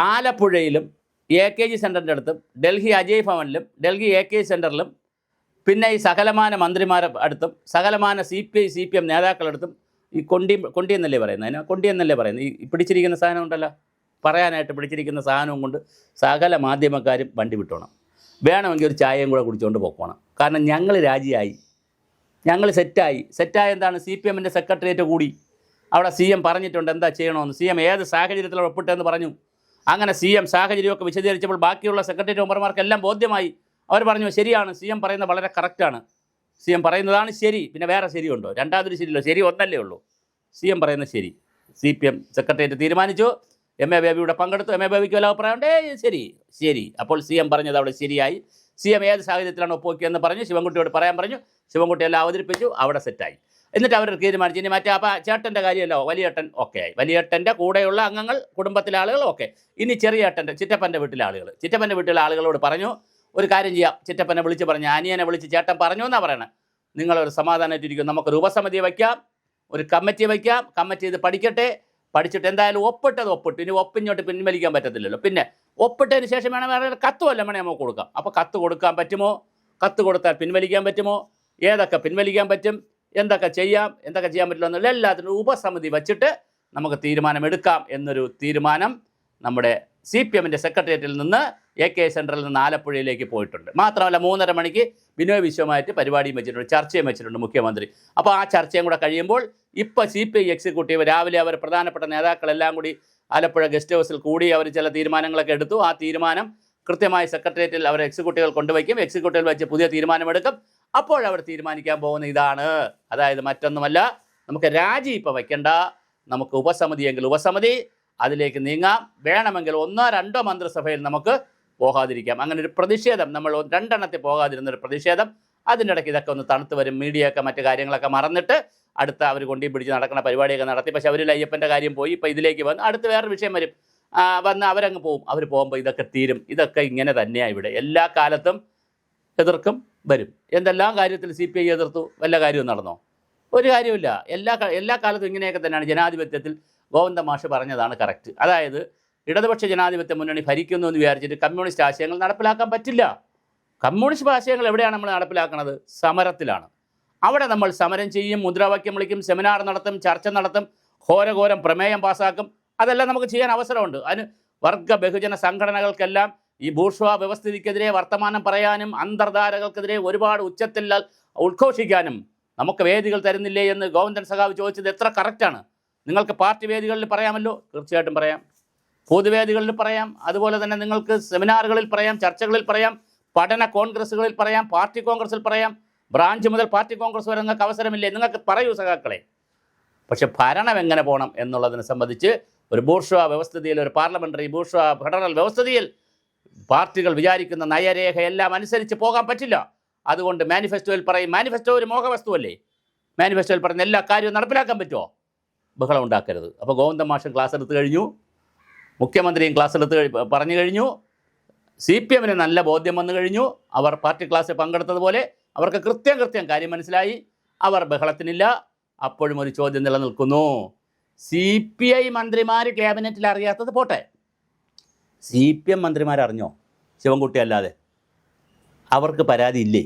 ആലപ്പുഴയിലും A K G സെന്ററിന്റെ അടുത്തും ഡൽഹി അജയ് ഭവനിലും ഡൽഹി എ കെ ജി സെന്ററിലും പിന്നെ ഈ സകലമാന മന്ത്രിമാരെ അടുത്തും സകലമാന C P I C P M നേതാക്കളടുത്തും ഈ കൊണ്ടി കൊണ്ടി എന്നല്ലേ പറയുന്നത്? അതിനാ കൊണ്ടി എന്നല്ലേ പറയുന്നത്? ഈ പിടിച്ചിരിക്കുന്ന സാധനം ഉണ്ടല്ലോ. പറയാനായിട്ട് പിടിച്ചിരിക്കുന്ന സാധനവും കൊണ്ട് സകല മാധ്യമക്കാരും വണ്ടി വിട്ടോണം. വേണമെങ്കിൽ ഒരു ചായയും കൂടെ കുടിച്ചുകൊണ്ട് പോക്കണം. കാരണം ഞങ്ങൾ രാജിയായി. ഞങ്ങൾ സെറ്റായി. സെറ്റായ എന്താണ്? സി പി എമ്മിന്റെ സെക്രട്ടേറിയറ്റ് കൂടി. അവിടെ സി എം പറഞ്ഞിട്ടുണ്ട് എന്താ ചെയ്യണമെന്ന്. സി എം ഏത് സാഹചര്യത്തിലാണ് ഒപ്പിട്ടെന്ന് പറഞ്ഞു. അങ്ങനെ സി എം സാഹചര്യമൊക്കെ വിശദീകരിച്ചപ്പോൾ ബാക്കിയുള്ള സെക്രട്ടറി മെമ്പർമാർക്കെല്ലാം ബോധ്യമായി. അവർ പറഞ്ഞു ശരിയാണ് സി എം പറയുന്നത് വളരെ കറക്റ്റാണ്. സി എം പറയുന്നതാണ് ശരി പിന്നെ വേറെ ശരിയുണ്ടോ? രണ്ടാമതൊരു ശരിയല്ലോ ശരി ഒന്നല്ലേ ഉള്ളൂ. സി എം പറയുന്നത് ശരി. സി പി എം സെക്രട്ടേറിയറ്റ് തീരുമാനിച്ചു. എം എ ബേബിയുടെ പങ്കെടുത്തു. എം എ ബേബിക്ക് വല്ല അഭിപ്രായം ഉണ്ടേ? ശരി ശരി. അപ്പോൾ സി എം പറഞ്ഞത് അവിടെ ശരിയായി. സി എം ഏത് സാഹചര്യത്തിലാണ് ഒപ്പുവെക്കിയെന്ന് പറഞ്ഞു. ശിവൻകുട്ടിയോട് പറയാൻ പറഞ്ഞു. ശിവൻകുട്ടി എല്ലാം അവതരിപ്പിച്ചു. അവിടെ സെറ്റായി എന്നിട്ട് അവർ തീരുമാനിച്ചു. ഇനി മറ്റേ അപ്പം ചേട്ടന്റെ കാര്യമല്ലോ വലിയേട്ടൻ ഓക്കെ ആയി. വലിയേട്ടന്റെ കൂടെയുള്ള അംഗങ്ങൾ കുടുംബത്തിലെ ആളുകൾ ഓക്കെ ഇനി ചെറിയേട്ടന്റെ ചിറ്റപ്പന്റെ വീട്ടിലെ ആളുകൾ. ചിറ്റപ്പന്റെ വീട്ടിലെ ആളുകളോട് പറഞ്ഞു ഒരു കാര്യം ചെയ്യാം. ചിറ്റപ്പനെ വിളിച്ച് പറഞ്ഞു അനിയനെ വിളിച്ച് ചേട്ടൻ പറഞ്ഞു എന്നാണ് പറയണത് നിങ്ങളൊരു സമാധാനമായിട്ടിരിക്കും നമുക്കൊരു ഉപസമിതി വയ്ക്കാം ഒരു കമ്മിറ്റി വയ്ക്കാം. കമ്മിറ്റി ഇത് പഠിക്കട്ടെ. പഠിച്ചിട്ട് എന്തായാലും ഒപ്പിട്ടത് ഒപ്പിട്ട്. ഇനി ഒപ്പിഞ്ഞോട്ട് പിൻവലിക്കാൻ പറ്റത്തില്ലല്ലോ. പിന്നെ ഒപ്പിട്ടതിന് ശേഷം വേണം വേറെ കത്ത് വല്ല വേണേ നമുക്ക് കൊടുക്കാം. അപ്പോൾ കത്ത് കൊടുക്കാൻ പറ്റുമോ? കത്ത് കൊടുത്താൽ പിൻവലിക്കാൻ പറ്റുമോ? ഏതൊക്കെ പിൻവലിക്കാൻ പറ്റും? എന്തൊക്കെ ചെയ്യാം എന്തൊക്കെ ചെയ്യാൻ പറ്റില്ല എന്നുള്ള എല്ലാത്തിനും ഉപസമിതി വച്ചിട്ട് നമുക്ക് തീരുമാനമെടുക്കാം എന്നൊരു തീരുമാനം നമ്മുടെ സി പി എമ്മിന്റെ സെക്രട്ടേറിയറ്റിൽ നിന്ന് എ കെ സെന്ററിൽ നിന്ന് ആലപ്പുഴയിലേക്ക് പോയിട്ടുണ്ട്. മാത്രമല്ല മൂന്നര മണിക്ക് ബിനോയ് വിശ്വമായിട്ട് പരിപാടിയും വെച്ചിട്ടുണ്ട് ചർച്ചയും വെച്ചിട്ടുണ്ട് മുഖ്യമന്ത്രി. അപ്പോൾ ആ ചർച്ചയും കൂടെ കഴിയുമ്പോൾ ഇപ്പോൾ സി പി ഐ എക്സിക്യൂട്ടീവ് രാവിലെ അവർ പ്രധാനപ്പെട്ട നേതാക്കളെല്ലാം കൂടി ആലപ്പുഴ ഗസ്റ്റ് ഹൗസിൽ കൂടി അവർ ചില തീരുമാനങ്ങളൊക്കെ എടുത്തു. ആ തീരുമാനം കൃത്യമായി സെക്രട്ടേറിയറ്റിൽ അവർ എക്സിക്യൂട്ടീവുകൾ കൊണ്ടുവയ്ക്കും. എക്സിക്യൂട്ടീവിൽ വെച്ച് പുതിയ തീരുമാനമെടുക്കും. അപ്പോൾ അവർ തീരുമാനിക്കാൻ പോകുന്ന ഇതാണ്. അതായത് മറ്റൊന്നുമല്ല നമുക്ക് രാജി ഇപ്പോൾ വയ്ക്കണ്ട നമുക്ക് ഉപസമിതിയെങ്കിൽ ഉപസമിതി അതിലേക്ക് നീങ്ങാം. വേണമെങ്കിൽ ഒന്നോ രണ്ടോ മന്ത്രിസഭയിൽ നമുക്ക് പോകാതിരിക്കാം. അങ്ങനെ ഒരു പ്രതിഷേധം നമ്മൾ രണ്ടെണ്ണത്തിൽ പോകാതിരുന്ന ഒരു പ്രതിഷേധം. അതിന്റെ ഇടയ്ക്ക് ഇതൊക്കെ ഒന്ന് തണുത്ത് വരും. മീഡിയയൊക്കെ മറ്റു കാര്യങ്ങളൊക്കെ മറന്നിട്ട് അടുത്ത അവർ കൊണ്ടി പിടിച്ച് നടക്കുന്ന പരിപാടിയൊക്കെ നടത്തി. പക്ഷെ അവരിൽ അയ്യപ്പന്റെ കാര്യം പോയി ഇപ്പോൾ ഇതിലേക്ക് വന്ന് അടുത്ത് വേറൊരു വിഷയം വരും. വന്ന് അവരങ്ങ് പോവും. അവർ പോകുമ്പോൾ ഇതൊക്കെ തീരും. ഇതൊക്കെ ഇങ്ങനെ തന്നെയാണ് ഇവിടെ. എല്ലാ കാലത്തും എതിർക്കും വരും. എന്തെല്ലാം കാര്യത്തിൽ സി പി ഐ എതിർത്തു? വല്ല കാര്യവും നടന്നോ? ഒരു കാര്യമില്ല എല്ലാ എല്ലാ കാലത്തും ഇങ്ങനെയൊക്കെ തന്നെയാണ് ജനാധിപത്യത്തിൽ ഗോവിന്ദ മാഷ് പറഞ്ഞതാണ് കറക്റ്റ് അതായത് ഇടതുപക്ഷ ജനാധിപത്യ മുന്നണി ഭരിക്കുന്നു എന്ന് വിചാരിച്ചിട്ട് കമ്മ്യൂണിസ്റ്റ് ആശയങ്ങൾ നടപ്പിലാക്കാൻ പറ്റില്ല. കമ്മ്യൂണിസ്റ്റ് ആശയങ്ങൾ എവിടെയാണ് നമ്മൾ നടപ്പിലാക്കുന്നത് സമരത്തിലാണ്. അവിടെ നമ്മൾ സമരം ചെയ്യും മുദ്രാവാക്യം വിളിക്കും സെമിനാർ നടത്തും ചർച്ച നടത്തും ഘോരഘോരം പ്രമേയം പാസ്സാക്കും അതെല്ലാം നമുക്ക് ചെയ്യാൻ അവസരമുണ്ട്. അതിന് വർഗ ബഹുജന സംഘടനകൾക്കെല്ലാം ഈ ഭൂഷ്വ വ്യവസ്ഥിതിക്കെതിരെ വർത്തമാനം പറയാനും അന്തർധാരകൾക്കെതിരെ ഒരുപാട് ഉച്ചത്തിൽ ഉദ്ഘോഷിക്കാനും നമുക്ക് വേദികൾ തരുന്നില്ലേ എന്ന് ഗോവിന്ദൻ സഖാവ് ചോദിച്ചത് എത്ര കറക്റ്റാണ് നിങ്ങൾക്ക് പാർട്ടി വേദികളിൽ പറയാമല്ലോ? തീർച്ചയായിട്ടും പറയാം. പൊതുവേദികളിൽ പറയാം. അതുപോലെ തന്നെ നിങ്ങൾക്ക് സെമിനാറുകളിൽ പറയാം ചർച്ചകളിൽ പറയാം പഠന കോൺഗ്രസ്സുകളിൽ പറയാം പാർട്ടി കോൺഗ്രസ്സിൽ പറയാം ബ്രാഞ്ച് മുതൽ പാർട്ടി കോൺഗ്രസ് വരെ നിങ്ങൾക്ക് അവസരമില്ലേ? നിങ്ങൾക്ക് പറയൂ സഖാക്കളെ. പക്ഷെ ഭരണം എങ്ങനെ പോകണം എന്നുള്ളതിനെ സംബന്ധിച്ച് ഒരു ബൂർഷ വ്യവസ്ഥിതിയിൽ ഒരു പാർലമെന്ററി ബൂർഷ ഫെഡറൽ വ്യവസ്ഥിതിയിൽ പാർട്ടികൾ വിചാരിക്കുന്ന നയരേഖ എല്ലാം അനുസരിച്ച് പോകാൻ പറ്റില്ല. അതുകൊണ്ട് മാനിഫെസ്റ്റോയിൽ പറയും മാനിഫെസ്റ്റോ ഒരു മോഹവസ്തുവല്ലേ? മാനിഫെസ്റ്റോയിൽ പറയുന്ന എല്ലാ കാര്യവും നടപ്പിലാക്കാൻ പറ്റുമോ ബഹളം ഉണ്ടാക്കരുത്. അപ്പോൾ ഗോവിന്ദ മാഷൻ ക്ലാസ് എടുത്തു കഴിഞ്ഞു. മുഖ്യമന്ത്രിയും ക്ലാസ് എടുത്ത് പറഞ്ഞു കഴിഞ്ഞു. സി പി എമ്മിന് നല്ല ബോധ്യം വന്നു കഴിഞ്ഞു. അവർ പാർട്ടി ക്ലാസ്സിൽ പങ്കെടുത്തതുപോലെ അവർക്ക് കൃത്യം കൃത്യം കാര്യം മനസ്സിലായി. അവർ ബഹളത്തിനില്ല. അപ്പോഴും ഒരു ചോദ്യം നിലനിൽക്കുന്നു. സി പി ഐ മന്ത്രിമാർ ക്യാബിനറ്റിൽ അറിയാത്തത് പോട്ടെ. സി പി എം മന്ത്രിമാരറിഞ്ഞോ? ശിവൻകുട്ടി അല്ലാതെ. അവർക്ക് പരാതി ഇല്ലേ